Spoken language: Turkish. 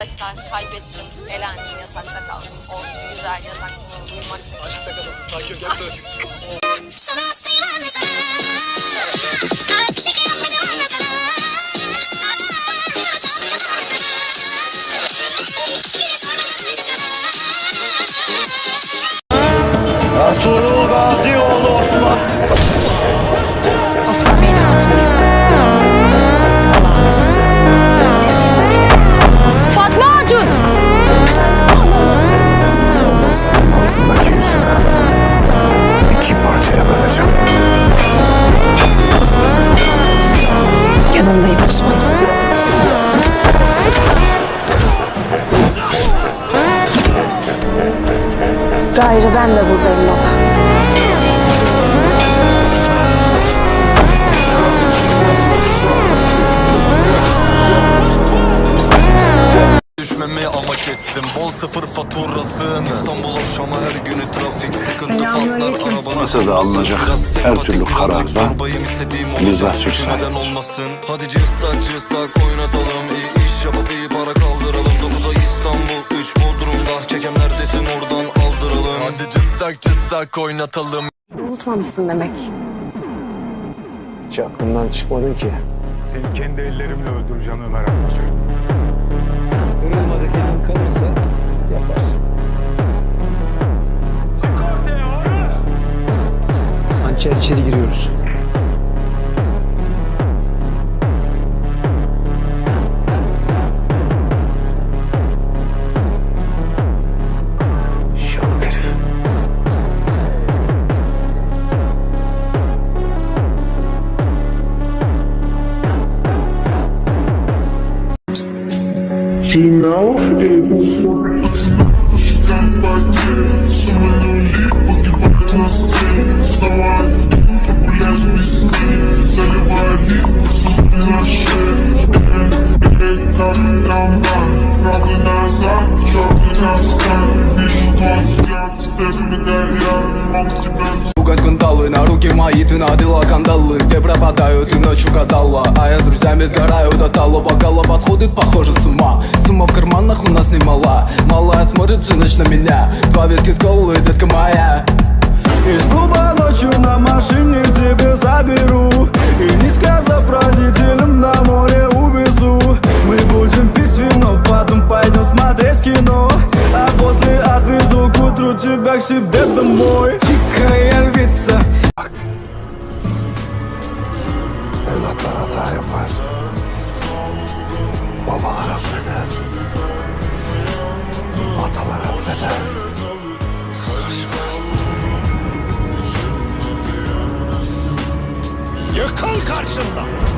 Arkadaşlar kaybettim. Elendim yatakta kaldım. Olsun güzel yatakta uyumak. Aşkta kalın. Sakin ol. Gel Masanın altındaki yüzünü iki parçaya böleceğim. Yanındayım Osman. Gayrı ben de buradayım baba. Kestim. Bol sıfır faturasın İstanbul Şam'a her günü trafik Sıkıntı patlar. Arabanın Masada alınacak her türlü kararda Liza olmasın? Hadi cıstak cıstak oynatalım. İyi iş yapıp iyi para kaldıralım. 9 ay İstanbul 3 Bodrum'da Kekem neredesin? Oradan aldıralım. Hadi cıstak cıstak oynatalım. Unutmamışsın demek. Hiç aklımdan çıkmadın ki. Seni kendi ellerimle öldüreceğim Ömer Atmaca. arada kendim kalırsa Пугать кандалы, на руки мои ты надела кандалы Где пропадают и ночью катала смотрит всю ночь на меня. Два виски с колой, детка моя. Из клуба ночью на машине тебе заберу. И не сказав родителям на море увезу. Мы будем пить вино, потом пойдем смотреть кино. А после отвезу к утру тебя к себе домой. Тихая львица. Evlatlar hata yapar. Babalar affeder. 胜的。